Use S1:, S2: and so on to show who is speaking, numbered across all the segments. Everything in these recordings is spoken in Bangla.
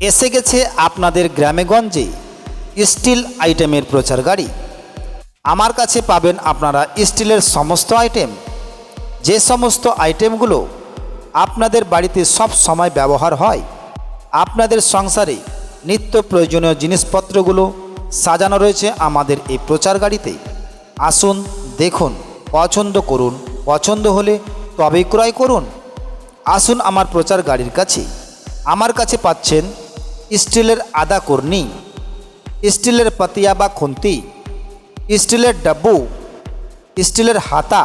S1: এসে গেছে আপনাদের গ্রামেগঞ্জে স্টিল আইটেমের প্রচার গাড়ি। আমার কাছে পাবেন আপনারা স্টিলের সমস্ত আইটেম। যে সমস্ত আইটেমগুলো আপনাদের বাড়িতে সব সময় ব্যবহার হয়, আপনাদের সংসারে নিত্য প্রয়োজনীয় জিনিসপত্রগুলো সাজানো রয়েছে আমাদের এই প্রচার গাড়িতে। আসুন, দেখুন, পছন্দ করুন, পছন্দ হলে তবেই ক্রয় করুন। আসুন আমার প্রচার গাড়ির কাছে। আমার কাছে পাচ্ছেন স্টিলের আদা কর্নি, স্টিলের পাতিয়া বা খুন্তি, স্টিলের ডাব্বু, স্টিলের হাতা,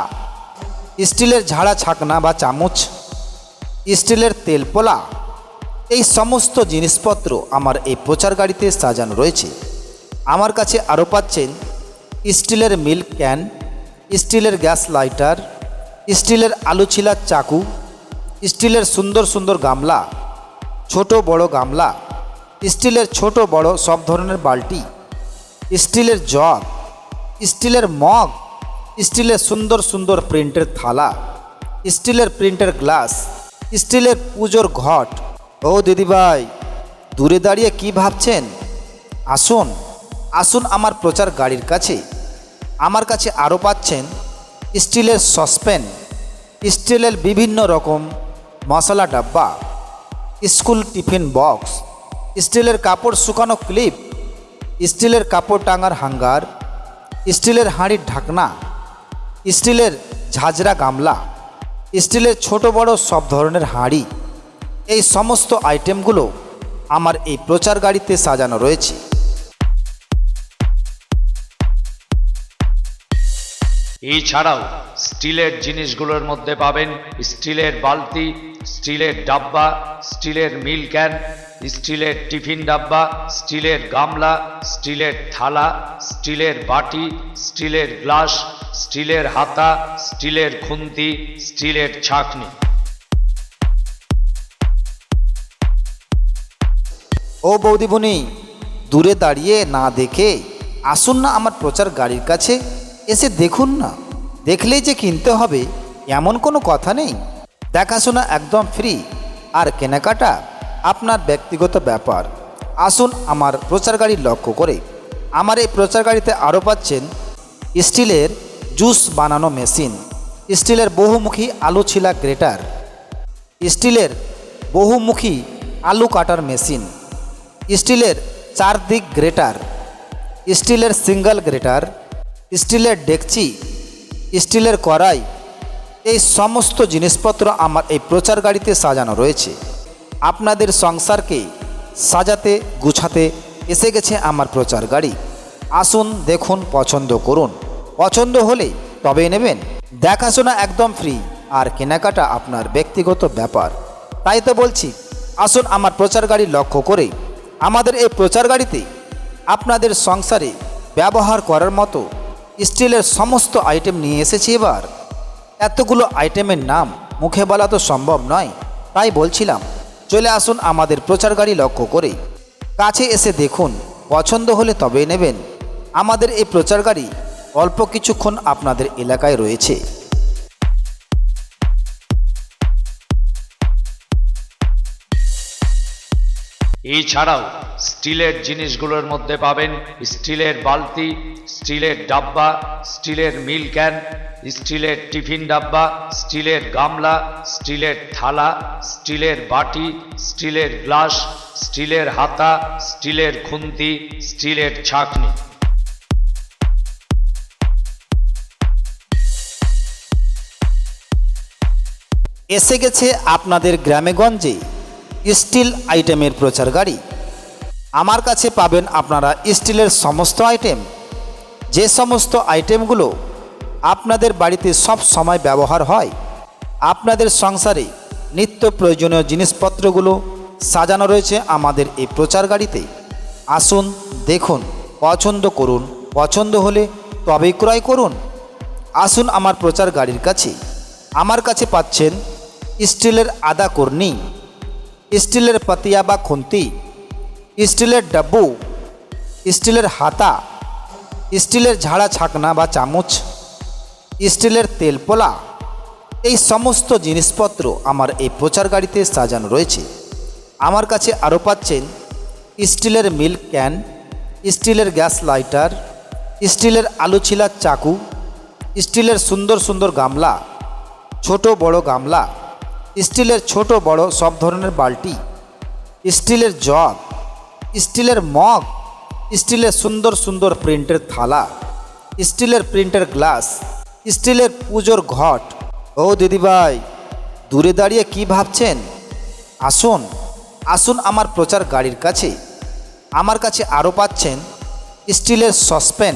S1: স্টিলের ঝাড়া ছাকনা বা চামচ, স্টিলের তেলপোলা, এই সমস্ত জিনিসপত্র আমার এই প্রচার গাড়িতে সাজানো রয়েছে। আমার কাছে আরও পাচ্ছেন স্টিলের মিল্ক ক্যান, স্টিলের গ্যাস লাইটার, স্টিলের আলু ছিলার চাকু, স্টিলের সুন্দর সুন্দর গামলা, ছোট বড় গামলা স্টিলের ছোট বড় সব ধরনের বালতি, স্টিলের জগ, স্টিলের মগ, স্টিলের সুন্দর সুন্দর প্রিন্টের থালা, স্টিলের প্রিন্টের গ্লাস, স্টিলের পুজোর ঘট। ও দিদিভাই, দূরে দাঁড়িয়ে কি ভাবছেন? আসুন আসুন আমার প্রচার গাড়ির কাছে। আমার কাছে আরও পাচ্ছেন স্টিলের সসপ্যান, স্টিলের বিভিন্ন রকম মশলা ডাব্বা, স্কুল টিফিন বক্স স্টিলের কাপড় শুকানো ক্লিপ, স্টিলের কাপড় টাঙার হাঙ্গার, স্টিলের হাঁড়ির ঢাকনা, স্টিলের ঝাঁঝরা গামলা, স্টিলের ছোট বড় সব ধরনের হাঁড়ি, এই সমস্ত আইটেমগুলো আমার এই প্রচার গাড়িতে সাজানো রয়েছে।
S2: এছাড়াও স্টিলের জিনিসগুলোর মধ্যে পাবেন স্টিলের বালতি স্টিলের ডাব্বা, স্টিলের মিল ক্যান, স্টিলের টিফিন ডাব্বা, স্টিলের গামলা, স্টিলের থালা, স্টিলের বাটি, স্টিলের গ্লাস, স্টিলের হাতা, স্টিলের খুন্তি, স্টিলের ছাঁকনি।
S1: ও বৌদিবনি দূরে দাঁড়িয়ে না দেখে আসুন না আমার প্রচার গাড়ির কাছে, এসে দেখুন না। দেখলেই যে কিনতে হবে, এমন কোনো কথা নেই। দেখাশোনা একদম ফ্রি আর কেনাকাটা আপনার ব্যক্তিগত ব্যাপার। আসুন আমার প্রচার গাড়ি লক্ষ্য করে। আমার এই প্রচার গাড়িতে আরও পাচ্ছেন স্টিলের জুস বানানো মেশিন। স্টিলের বহুমুখী আলু ছিলা গ্রেটার। স্টিলের বহুমুখী আলু কাটার মেশিন। স্টিলের চারদিক গ্রেটার। স্টিলের সিঙ্গল গ্রেটার। স্টিলের ডেকচি। স্টিলের কড়াই। এই সমস্ত জিনিসপত্র আমার এই প্রচার গাড়িতে সাজানো রয়েছে। আপনাদের সংসারকে সাজাতে, গুছাতে এসে গেছে আমার প্রচার গাড়ি। আসুন, দেখুন, পছন্দ করুন। পছন্দ হলে তবেই নেবেন। দেখাশোনা একদম ফ্রি আর কেনাকাটা আপনার ব্যক্তিগত ব্যাপার। তাই তো বলছি, আসুন আমার প্রচার গাড়ি লক্ষ্য করে। আমাদের এই প্রচার গাড়িতে আপনাদের সংসারে ব্যবহার করার মতো স্টিলের সমস্ত আইটেম নিয়ে এসেছি এবার। এতগুলো আইটেমের নাম মুখে বলা তো সম্ভব নয়, তাই বলছিলাম, চলে আসুন আমাদের প্রচার গাড়ি লক্ষ্য করে। কাছে এসে দেখুন, পছন্দ হলে তবেই নেবেন। আমাদের এই প্রচার গাড়ি অল্প কিছুক্ষণ আপনাদের এলাকায় রয়েছে।
S2: এছাড়াও স্টিলের জিনিসগুলোর মধ্যে পাবেন স্টিলের বালতি, স্টিলের ডাব্বা, স্টিলের মিল ক্যান স্টিলের টিফিন ডাব্বা, স্টিলের গামলা, স্টিলের থালা, স্টিলের বাটি, স্টিলের গ্লাস, স্টিলের হাতা, স্টিলের খুন্তি, স্টিলের ছাঁকনি।
S1: এসে গেছে আপনাদের গ্রামেগঞ্জে স্টিল আইটেমের প্রচার গাড়ি। আমার কাছে পাবেন আপনারা স্টিলের সমস্ত আইটেম। যে সমস্ত আইটেমগুলো আপনাদের বাড়িতে সব সময় ব্যবহার হয়। আপনাদের সংসারে নিত্য প্রয়োজনীয় জিনিসপত্রগুলো সাজানো রয়েছে আমাদের এই প্রচার গাড়িতে। আসুন, দেখুন, পছন্দ করুন, পছন্দ হলে তবেই ক্রয় করুন। আসুন আমার প্রচার গাড়ির কাছে। আমার কাছে পাচ্ছেন স্টিলের আদা কর্নি, স্টিলের পাতিয়া বা খুন্তি, স্টিলের ডাব্বু, স্টিলের হাতা, স্টিলের ঝাড়া ছাকনা বা চামচ। স্টিলের তেলপোলা এই সমস্ত জিনিসপত্র আমার এই প্রচার গাড়িতে সাজানো রয়েছে। আমার কাছে আরও পাচ্ছেন স্টিলের মিল্ক ক্যান, স্টিলের গ্যাস লাইটার, স্টিলের আলু ছিলার চাকু, স্টিলের সুন্দর সুন্দর গামলা, ছোট বড় গামলা, স্টিলের ছোট বড় সব ধরনের বালতি, স্টিলের জগ, স্টিলের মগ, স্টিলের সুন্দর সুন্দর প্রিন্টের থালা, স্টিলের প্রিন্টের গ্লাস স্টিলের পুজোর ঘট। ও দিদিভাই, দূরে দাঁড়িয়ে কি ভাবছেন? আসুন আসুন আমার প্রচার গাড়ির কাছে। আমার কাছে আরও পাচ্ছেন স্টিলের সসপ্যান,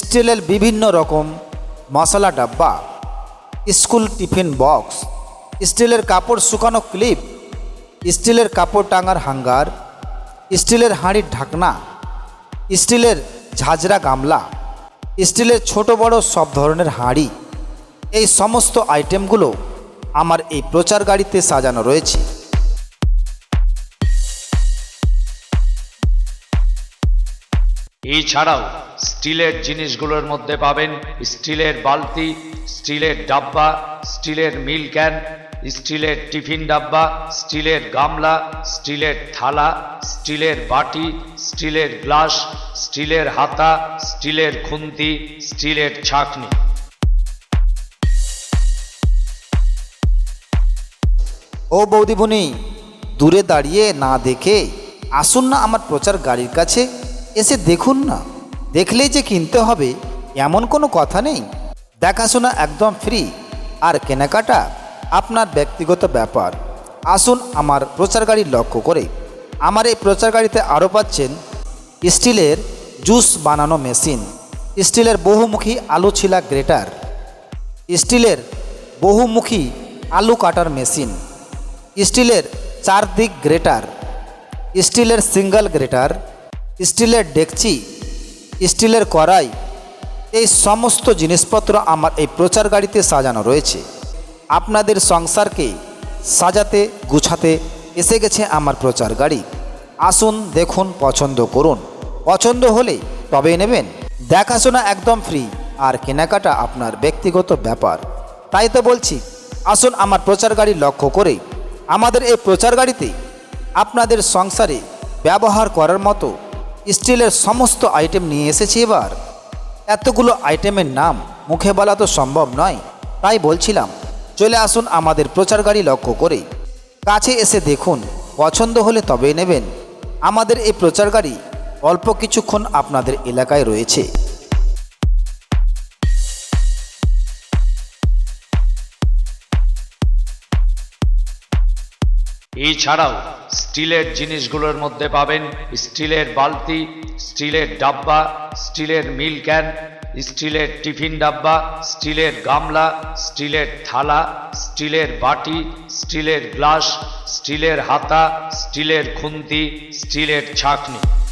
S1: স্টিলের বিভিন্ন রকম মশলা ডাব্বা, স্কুল টিফিন বক্স, স্টিলের কাপড় শুকানো ক্লিপ, স্টিলের কাপড় টাঙার হাঙ্গার, স্টিলের হাঁড়ির ঢাকনা, স্টিলের ঝাঁঝরা গামলা। স্টিলের ছোট বড় সব ধরনের হাঁড়ি। এই সমস্ত আইটেমগুলো আমার এই প্রচার গাড়িতে সাজানো রয়েছে।
S2: এছাড়াও স্টিলের জিনিসগুলোর মধ্যে পাবেন স্টিলের বালতি, স্টিলের ডাব্বা, স্টিলের মিল ক্যান স্টিলের টিফিন ডাব্বা, স্টিলের গামলা, স্টিলের থালা, স্টিলের বাটি, স্টিলের গ্লাস, স্টিলের হাতা, স্টিলের খুন্তি, স্টিলের ছাঁকনি।
S1: ও বৌদিবনি দূরে দাঁড়িয়ে না দেখে আসুন না আমার প্রচার গাড়ির কাছে, এসে দেখুন না। দেখলেই যে কিনতে হবে, এমন কোনো কথা নেই। দেখাশোনা একদম ফ্রি আর কেনাকাটা আপনার ব্যক্তিগত ব্যাপার। আসুন আমার প্রচার গাড়ি লক্ষ্য করে। আমার এই প্রচার গাড়িতে আরও পাচ্ছেন স্টিলের জুস বানানো মেশিন। স্টিলের বহুমুখী আলু ছিলা গ্রেটার। স্টিলের বহুমুখী আলু কাটার মেশিন। স্টিলের চারদিক গ্রেটার। স্টিলের সিঙ্গল গ্রেটার। স্টিলের ডেকচি। স্টিলের কড়াই। এই সমস্ত জিনিসপত্র আমার এই প্রচার গাড়িতে সাজানো রয়েছে। আপনাদের সংসারকে সাজাতে, গুছাতে এসে গেছে আমার প্রচার গাড়ি। আসুন, দেখুন, পছন্দ করুন। পছন্দ হলে তবেই নেবেন। দেখাশোনা একদম ফ্রি, আর কেনাকাটা আপনার ব্যক্তিগত ব্যাপার। তাই তো বলছি, আসুন আমার প্রচার গাড়ি লক্ষ্য করে। আমাদের এই প্রচার গাড়িতে আপনাদের সংসারে ব্যবহার করার মতো স্টিলের সমস্ত আইটেম নিয়ে এসেছি এবার। এতগুলো আইটেমের নাম মুখে বলা তো সম্ভব নয়, তাই বলছিলাম চলে আসুন আমাদের প্রচার গাড়ি লক্ষ্য করে কাছে এসে দেখুন, পছন্দ হলে তবেই নেবেন। আমাদের এই প্রচার গাড়ি অল্প কিছুক্ষণ আপনাদের এলাকায় রয়েছে।
S2: এছাড়াও স্টিলের জিনিসগুলোর মধ্যে পাবেন স্টিলের বালতি, স্টিলের ডাব্বা, স্টিলের মিল ক্যান স্টিলের টিফিন ডাব্বা, স্টিলের গামলা, স্টিলের থালা, স্টিলের বাটি, স্টিলের গ্লাস, স্টিলের হাতা, স্টিলের খুন্তি, স্টিলের ছাঁকনি।